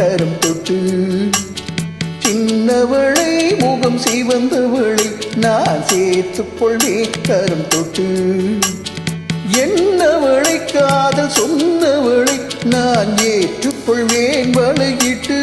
கரம் தொற்று சின்னவளை முகம் சிவந்தவளை நான் சேர்த்துக் கொள்வேன் கரம் தொற்று என்னவளை காதல் சொன்னவளை நான் ஏற்றுக்கொள்வேன் வளையிட்டு.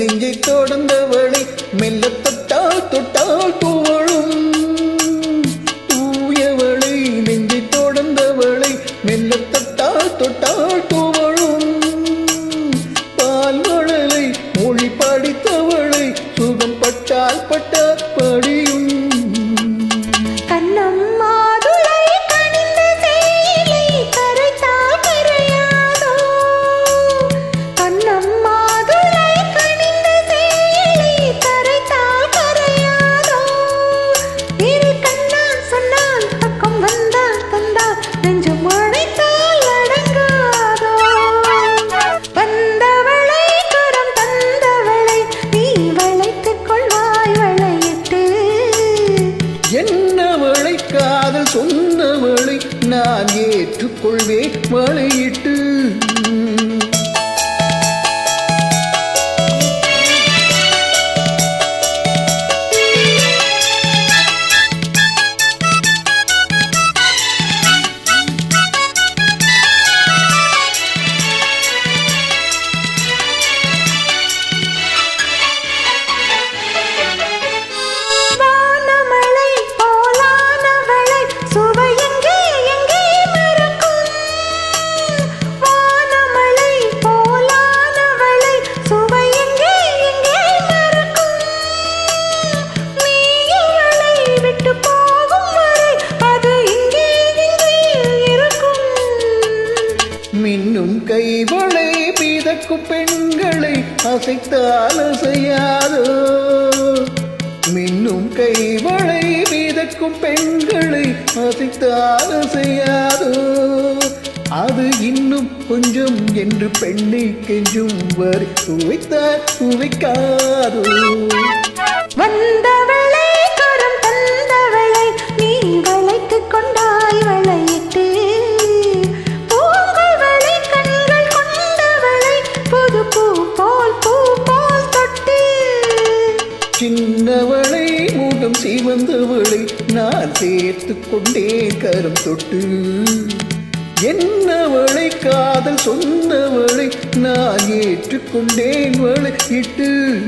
நெஞ்சை தொடர்ந்தவளை மெல்ல தொட்டால் தொட்டால் துவளும் தூயவளை நெஞ்சை தொடர்ந்தவளை மெல்ல தொட்டால் தொட்டால் துவளும் பால்வளலை மொழி படித்தவளை சுகம் பட்டால் பட்டால் நான் ஏற்றுக்கொள்வேன் மழையிட்டு மீதக்கும் பெண்களை அசைத்தால் அசையாதோ மின்னும் கைவளை மீதக்கும் பெண்களை அசைத்தால் அசையாதோ அது இன்னும் கொஞ்சம் என்று பெண்ணை கெஞ்சும் வரை சுவைத்தால் சுவைக்காதோ வந்தவளை சின்னவளை மூடம் சிவந்தவளை நான் சேர்த்து கொண்டேன் கரம் தொட்டு. என்னவளை காதல் சொன்னவளை நான் ஏற்றுக்கொண்டேன் வளை இட்டு.